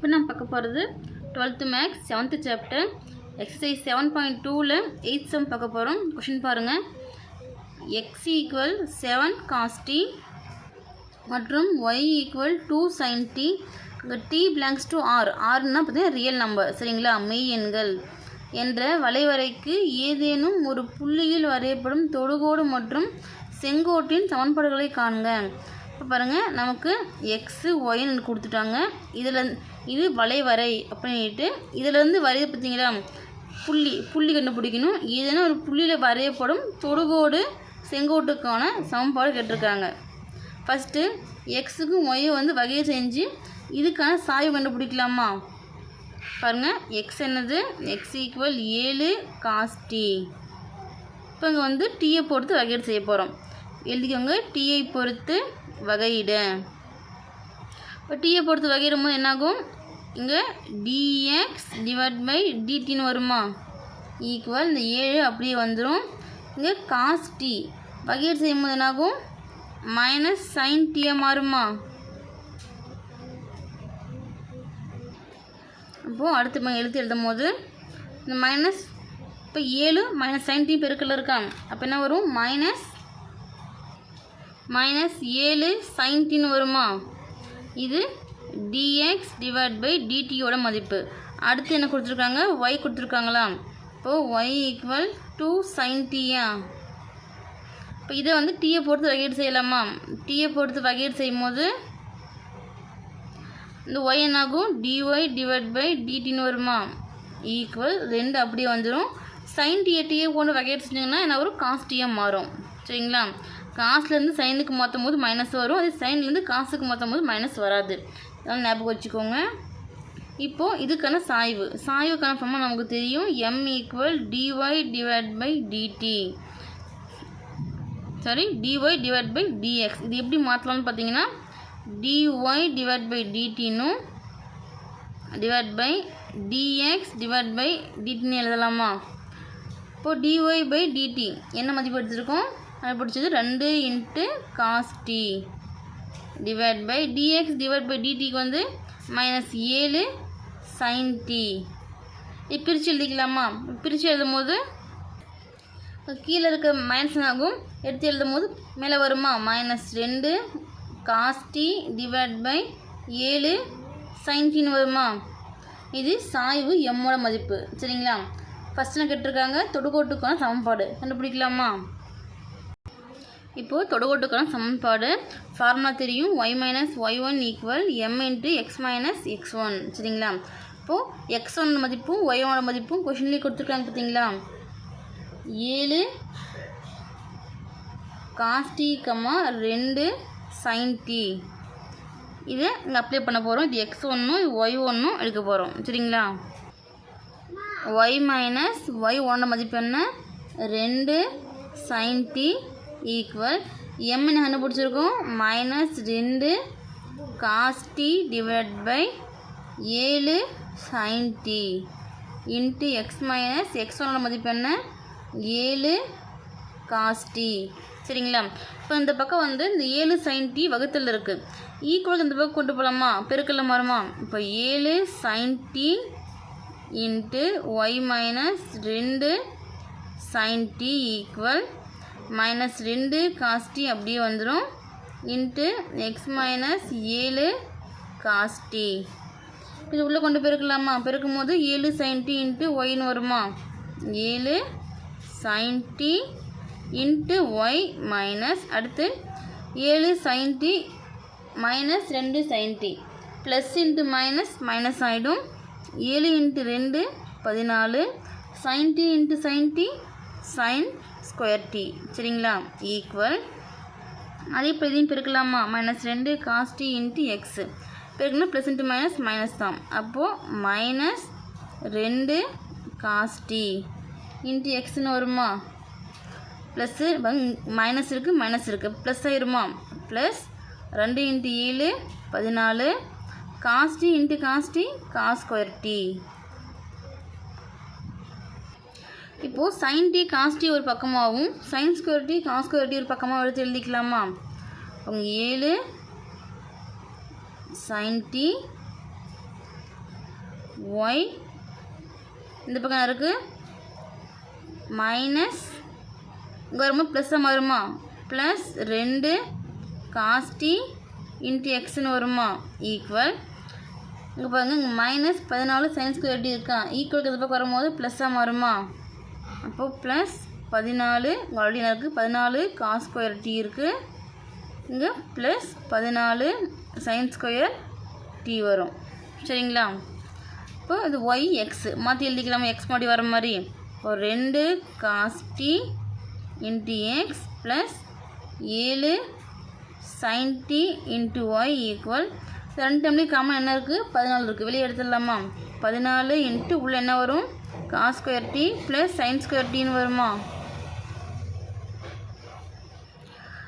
இப்போ நான் பார்க்க போகிறது twelfth maths seventh chapter exercise seven point டூவில் எயித் சம் பார்க்க போகிறோம். கொஷின் பாருங்கள் x equal seven cos t மற்றும் y equal two sine t இங்கே டி பிளாங்ஸ் டு ஆர் ஆர்னா பார்த்தீங்கன்னா ரியல் நம்பர் சரிங்களா? மெய் எண்கள் என்ற வளைவரைக்கு ஏதேனும் ஒரு புள்ளியில் வரையப்படும் தொடுகோடு மற்றும் செங்கோட்டின் சமன்பாடுகளை காண்க. இப்போ பாருங்கள் நமக்கு எக்ஸு ஒய்னு கொடுத்துட்டாங்க. இதில் இது வளைவரை அப்படின்ட்டு இதிலேருந்து வரைய பார்த்தீங்களா? புள்ளி புள்ளி கண்டுபிடிக்கணும். ஏதேனும் ஒரு புள்ளியில் வரையப்படும் தொடுகோடு செங்கோட்டுக்கான சமன்பாடு கேட்டிருக்காங்க. ஃபஸ்ட்டு எக்ஸுக்கும் ஒய்யும் வந்து வகையை செஞ்சு இதுக்கான சாய்வு கண்டுபிடிக்கலாமா? பாருங்கள் எக்ஸ் என்னது? எக்ஸ் ஈக்குவல் ஏழு காஸ்டி இப்போ இங்கே வந்து டீயை பொறுத்து வகையீடு செய்ய போகிறோம் எழுதிக்கோங்க டீயை பொறுத்து வகையிட. இப்போ டீயை பொறுத்து வகையிடும் போது என்னாகும்? இங்கே டிஎக்ஸ் டிவைட் பை டிடின்னு வருமா? ஈக்குவல் இந்த ஏழு அப்படியே வந்துடும் இங்கே காஸ் டி வகையீடு செய்யும்போது என்னாகும்? மைனஸ் சைன் டீயை மாறுமா? அப்போது அடுத்து எழுத்து எழுதும் போது இந்த மைனஸ் இப்போ ஏழு மைனஸ் சைன்டி பெருக்கில் இருக்காங்க. அப்போ என்ன வரும்? மைனஸ் மைனஸ் ஏழு சைன்டின்னு வருமா? இது டிஎக்ஸ் டிவைட் பை டிடியோட மதிப்பு. அடுத்து என்ன கொடுத்துருக்காங்க? ஒய் கொடுத்துருக்காங்களா? இப்போது ஒய் ஈக்குவல் டூ சைன்டியா இப்போ இதை வந்து டீயை பொறுத்து வகையீடு செய்யலாமா? டீயை பொறுத்து வகையீடு செய்யும் போது இந்த ஒய் என்னாகும்? டிஒய் டிவைட் பை டிடின்னு வருமா? ஈக்குவல் ரெண்டு அப்படியே வந்துடும் சைன் டிஏ டிஏ கொண்டு வகையீடு செஞ்சிங்கன்னா என்ன வரும்? காஸ் டிஎம் மாறும். சரிங்களா? காசுலேருந்து சைனுக்கு மாற்றும் போது மைனஸ் வரும். அதே சைன்லேருந்து காசுக்கு மாற்றும் போது மைனஸ் வராது. ஞாபகம் வச்சுக்கோங்க. இப்போது இதுக்கான சாய்வு. சாய்வு கன்ஃபார்மாக நமக்கு தெரியும். M equal dy divide by dt sorry dy divide by dx இது எப்படி மாற்றலாம்னு பார்த்தீங்கன்னா dy divide by dt divide by dx divide by டிடின்னு எழுதலாமா? இப்போது டிஒய் பை டிடி என்ன மதிப்பு எடுத்திருக்கோம்? அது பிடிச்சது ரெண்டு into cos t divide by dx divide by டிடிக்கு வந்து மைனஸ் ஏழு சைன் டி இது பிரித்து எழுதிக்கலாமா? பிரித்து எழுதும் போது கீழே இருக்க மைனஸ் ஆகும் எடுத்து எழுதும் போது மேலே வருமா? மைனஸ் ரெண்டு காஸ்டி டிவைட் பை ஏழு சைன்டின்னு வருமா? இது சாய்வு எம்மோட மதிப்பு. சரிங்களா? ஃபஸ்ட்டு கேட்டிருக்காங்க தொடுகோட்டுக்கான சமன்பாடு. கண்டுபிடிக்கலாமா? இப்போது தொடுகோட்டுக்கான சமன்பாடு ஃபார்முலா தெரியும். Y minus Y one equal M into X minus X one சரிங்களா? இப்போது எக்ஸ் ஒன் மதிப்பும் ஒய் ஒனோட மதிப்பும் கொஷின்லேயே கொடுத்துருக்காங்க பார்த்தீங்களா? ஏழு காஸ்டி கம்மா ரெண்டு சைன் டி இதை இங்கே அப்ளை பண்ண போகிறோம் இது எக்ஸ் ஒன்றும் இது ஒய் ஒன்றும் எடுக்க போகிறோம் சரிங்களா? ஒய் மைனஸ் ஒய் ஒன்னோட மதிப்பு என்ன? ரெண்டு சைன் டி ஈக்குவல் எம் என்ன கண்டுபிடிச்சிருக்கோம். மைனஸ் ரெண்டு காஸ்டி டிவைட் பை ஏழு sine t into x minus x ஒன்னோட மதிப்பு என்ன? ஏழு காஸ்டி சரிங்களா? இப்போ இந்த பக்கம் வந்து இந்த ஏழு சைன் டி வகுத்தில் இருக்குது ஈக்குவல் இந்த பக்கம் கொண்டு போகலாமா பெருக்கல்ல மாறுமா? இப்போ ஏழு sine t into y minus ரெண்டு சைன் டி ஈக்குவல் மைனஸ் ரெண்டு காஸ்டி அப்படியே வந்துடும் இன்ட்டு எக்ஸ் மைனஸ் ஏழு காஸ்டி இது உள்ளே கொண்டு பெருக்கலாமா? பெருக்கும் போது ஏழு சைன் டி இன்ட்டு ஒய்னு வருமா? ஏழு sine t into y minus அடுத்து ஏழு சைன் டி மைனஸ் ரெண்டு sine t plus into minus minus ஆகிடும் ஏழு இன்ட்டு ரெண்டு பதினாலு. Sine t into sine t sine square t சரிங்களா? ஈக்குவல் அதே இப்போ இதையும் பெருக்கலாமா? மைனஸ் ரெண்டு காஸ் டி இன்ட்டு எக்ஸு பெருக்கணும் ப்ளஸ் இன்ட்டு மைனஸ் மைனஸ் தான். அப்போது மைனஸ் ரெண்டு காஸ் டி இன்ட்டு எக்ஸ்னு வருமா? ப்ளஸ்ஸு மைனஸ் இருக்குது மைனஸ் இருக்குது ப்ளஸ் ஆயிருமா? ப்ளஸ் ரெண்டு இன்ட்டு ஏழு பதினாலு. Cos t into cos t cos square t இப்போது சைன் டி காஸ்டி ஒரு பக்கமாகவும் sine square t cos square t ஒரு பக்கமாக எடுத்து எழுதிக்கலாமா? அவங்க ஏழு சைன் டி ஒய் இந்த பக்கம் இருக்குது மைனஸ் இங்கே வரும்போது ப்ளஸ்ஸாக மாறுமா? ப்ளஸ் ரெண்டு காஸ்டி இன்ட்டு எக்ஸ்னு வருமா? ஈக்குவல் இங்கே பாருங்க இங்கே மைனஸ் பதினாலு சயின்ஸ் ஸ்கொயர் டி இருக்கா? ஈக்குவலுக்கு இந்த பக்கம் வரும்போது ப்ளஸ்ஸாக மாறுமா? அப்போ ப்ளஸ் பதினாலு ஆல்ரெடி இருக்குது பதினாலு காஸ் ஸ்கொயர் டி இருக்குது இங்கே ப்ளஸ் பதினாலு சயின்ஸ் ஸ்கொயர் டி வரும். சரிங்களா? இப்போ இது ஒய் எக்ஸ் மாற்றி எழுதிக்கலாமா? எக்ஸ் மாடி வர மாதிரி. இப்போ ரெண்டு cos t into x plus ஏழு sine t into y equal ரெண்டு டைம்லேயும் காமன் என்ன இருக்குது பதினாலு இருக்குது வெளியே எடுத்துடலாமா? பதினாலு இன்ட்டு உள்ளே என்ன வரும்? Cos square t plus sine square டின்னு வருமா?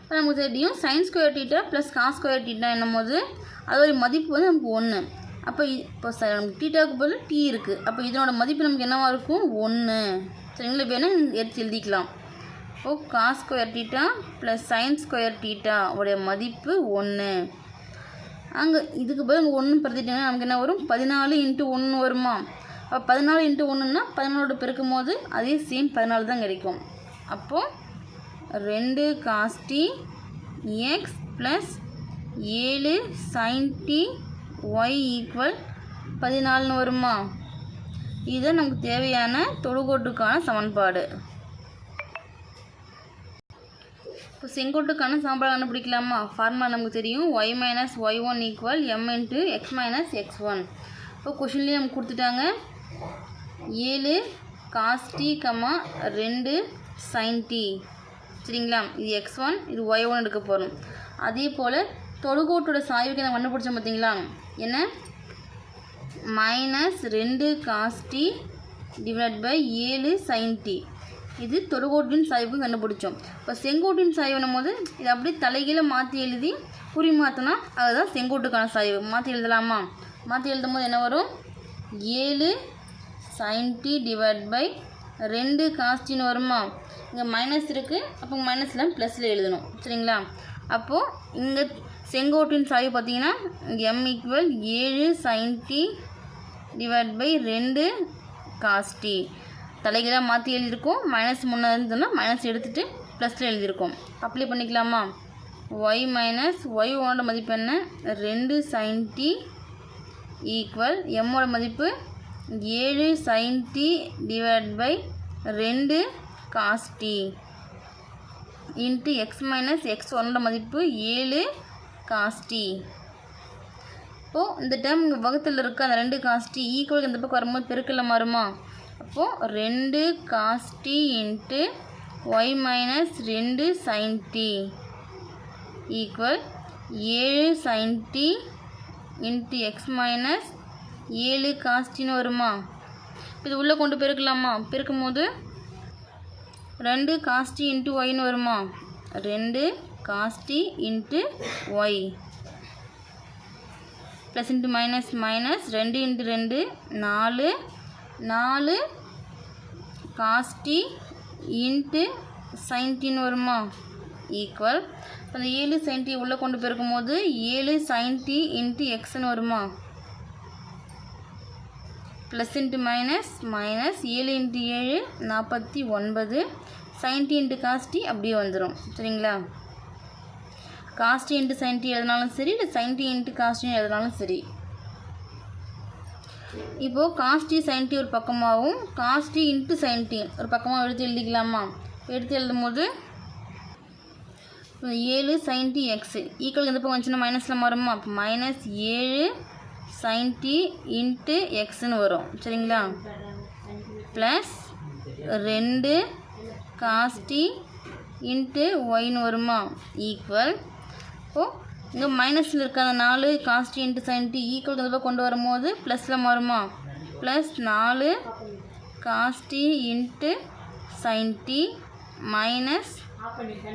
இப்போ நமக்கு தெரியும் sine square theta plus cos square theta என்னும் போது அதோடைய மதிப்பு வந்து நமக்கு ஒன்று அப்போ இப்போ நமக்கு டீட்டாவுக்கு பதில் டி இருக்குது அப்போ இதனோட மதிப்பு நமக்கு என்னவாக இருக்கும்? ஒன்று சரிங்களா? இப்போ என்ன எடுத்து எழுதிக்கலாம்? ஓ cos square theta plus sine square theta உடைய மதிப்பு ஒன்று அங்கே இதுக்கு பதில் ஒன்று பிரதிட்டீங்கன்னா நமக்கு என்ன வரும்? பதினாலு இன்ட்டு ஒன்று வருமா? அப்போ பதினாலு இன்ட்டு ஒன்றுன்னா பதினாலோட பெருக்கும் போது அதே சேம் பதினாலு தான் கிடைக்கும். அப்போது ரெண்டு காஸ்டி எக்ஸ் ப்ளஸ் ஏழு சைன்டி ஒய் ஈக்குவல் பதினாலுன்னு வருமா? இதுதான் நமக்கு தேவையான தொடுகோட்டுக்கான சமன்பாடு. இப்போ செங்கோட்டுக்கான சமன்பாடு கண்டுபிடிக்கலாமா? ஃபார்முலா நமக்கு தெரியும். Y minus y one equal m into x minus x one இப்போ கொஷின்லேயே நமக்கு கொடுத்துட்டாங்க. ஏழு காஸ் டி கமா ரெண்டு சைன் டி சரிங்களா? இது எக்ஸ் ஒன் இது ஒய் ஒன் எடுக்க போகிறோம் அதே போல் தொடுகோட்டோட சாய்வுக்கு நம்ம கண்டுபிடிச்சோம் பார்த்தீங்களா என்ன? மைனஸ் ரெண்டு காஸ்டி டிவைட் பை ஏழு சைன் டி இது தொடுகோட்டின் சாய்வு கண்டுபிடிச்சோம். இப்போ செங்கோட்டின் சாய்வுனும் போது இது அப்படியே தலைகீழ மாற்றி எழுதி குறி மாற்றினா அதுதான் செங்கோட்டுக்கான சாய்வு. மாற்றி எழுதலாமா? மாற்றி எழுதும் போது என்ன வரும்? ஏழு சைன் டி டிவைட் பை ரெண்டு காஸ்டின்னு வருமா? இங்கே மைனஸ் இருக்குது அப்போ மைனஸில் ப்ளஸில் எழுதணும். சரிங்களா? அப்போது இங்கே செங்கோட்டின் சாய்வு பார்த்தீங்கன்னா எம் ஈக்குவல் ஏழு சைன் டி டிவைட் பை ரெண்டு காஸ்டி தலைகீழாக மாற்றி எழுதியிருக்கோம். மைனஸ் முன்னே இருந்தோம்னா மைனஸ் எடுத்துகிட்டு ப்ளஸில் எழுதியிருக்கோம். அப்ளை பண்ணிக்கலாமா? ஒய் மைனஸ் ஒய் ஒன்னோட மதிப்பு என்ன? ரெண்டு சைன் டி ஈக்குவல் எம்மோட மதிப்பு ஏழு சைன் டி டிவைட் பை ரெண்டு cos t into x minus x ஒன்னோட மதிப்பு ஏழு காஸ் டி இப்போது இந்த டைம் இங்கே வகுத்தில் இருக்க. அந்த ரெண்டு காஸ்டி ஈக்குவலுக்கு இந்த பக்கம் வரும்போது பெருக்கல்ல மாறுமா? அப்போது ரெண்டு cos t into y minus ரெண்டு சைன் டி ஈக்குவல் ஏழு sine t into x minus ஏழு காஸ்டின்னு வருமா? இப்போ இது உள்ளே கொண்டு பெருக்கலாமா? பெருக்கும் போது ரெண்டு காஸ்டி இன்ட்டு ஒய்னு வருமா? ரெண்டு cos t into y plus into minus minus ரெண்டு இன்ட்டு ரெண்டு நாலு நாலு காஸ்டி இன்ட்டு சைன்டின்னு வருமா? ஈக்குவல் அந்த ஏழு சைன்டி உள்ளே கொண்டு பெருக்கும் போது ஏழு சைன்டி இன்ட்டு எக்ஸ்னு வருமா? ப்ளஸ் இன்ட்டு மைனஸ் மைனஸ் ஏழு இன்ட்டு ஏழு நாற்பத்தி ஒன்பது. சைன்டி இன்ட்டு காஸ்டி அப்படியே வந்துடும் சரிங்களா? காஸ்டி இன்ட்டு சைன்டி எழுதினாலும் சரி இல்லை சைன்டி இன்ட்டு காஸ்டி எழுதினாலும் சரி. இப்போது காஸ்டி சைன்டி ஒரு பக்கமாகவும் காஸ்டி இன்ட்டு சைன்டி ஒரு பக்கமாக எடுத்து எழுதிக்கலாமா? எடுத்து எழுதும் போது ஏழு சைன்டி எக்ஸு ஈக்குவல் இந்த பக்கம் வந்துச்சுன்னா மைனஸில் மாறுமா? அப்போ மைனஸ் ஏழு சைன்டி இன்ட்டு எக்ஸ்னு வரும். சரிங்களா? ப்ளஸ் ரெண்டு காஸ்டி இன்ட்டு ஒய்னு வருமா? ஈக்குவல் ஓ இங்கே மைனஸில் இருக்க அந்த நாலு காஸ்டி இன்ட்டு சைன்டி ஈக்குவல் இந்த கொண்டு வரும்போது ப்ளஸில் வருமா ப்ளஸ் நாலு காஸ்டி இன்ட்டு சைன்டி மைனஸ்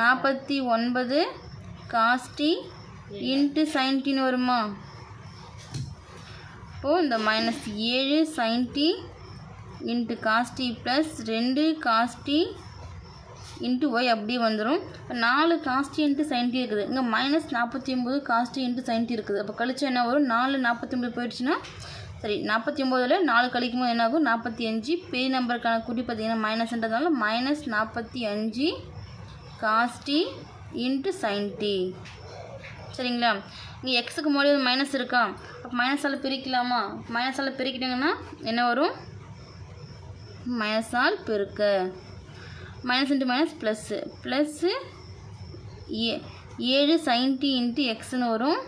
நாற்பத்தி ஒன்பது காஸ்டி இன்ட்டு சைன்டின்னு வருமா? இப்போது இந்த மைனஸ் ஏழு சைன்டி இன்ட்டு காஸ்டி ப்ளஸ் ரெண்டு காஸ்டி இன்ட்டு ஒய் அப்படியே வந்துடும் இப்போ நாலு காஸ்டி இன்ட்டு சைன்டி இருக்குது. இங்கே மைனஸ் நாற்பத்தி ஒம்பது காஸ்டி இன்ட்டு சைன்டி இருக்குது. அப்போ கழிச்சு என்ன வரும்? நாலு நாற்பத்தி ஒம்பது போயிடுச்சுன்னா சரி நாற்பத்தி ஒம்போதில் நாலு கழிக்கும் போது என்னாகும் நாற்பத்தி அஞ்சு பெரிய நம்பருக்கான குறி பார்த்தீங்கன்னா மைனஸ்ன்றதுனால மைனஸ் நாற்பத்தி அஞ்சு காஸ்டி இன்ட்டு சைன் டி சரிங்களா? இங்கே எக்ஸுக்கு முன்னாடி மைனஸ் இருக்கா? அப்போ மைனஸால் பிரிக்கலாமா? மைனஸால் பிரிக்கிட்டிங்கன்னா என்ன வரும்? மைனஸால் பெருக்க. Minus into minus plus plus ஏ ஏழு சைன் டி இன்ட்டு எக்ஸ்னு வரும்.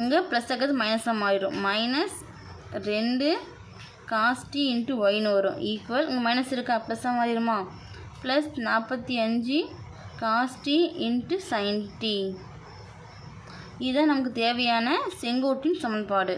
இங்கே ப்ளஸ் இருக்கிறது மைனஸாக மாறிடும். மைனஸ் ரெண்டு காஸ்டி இன்ட்டு ஒய்னு வரும். ஈக்குவல் இங்கே மைனஸ் இருக்கா? ப்ளஸ்ஸாக மாறிடுமா? ப்ளஸ் நாற்பத்தி அஞ்சு காஸ்டி இன்ட்டு சைன் டி இதுதான் நமக்கு தேவையான செங்கோட்டின் சமன்பாடு.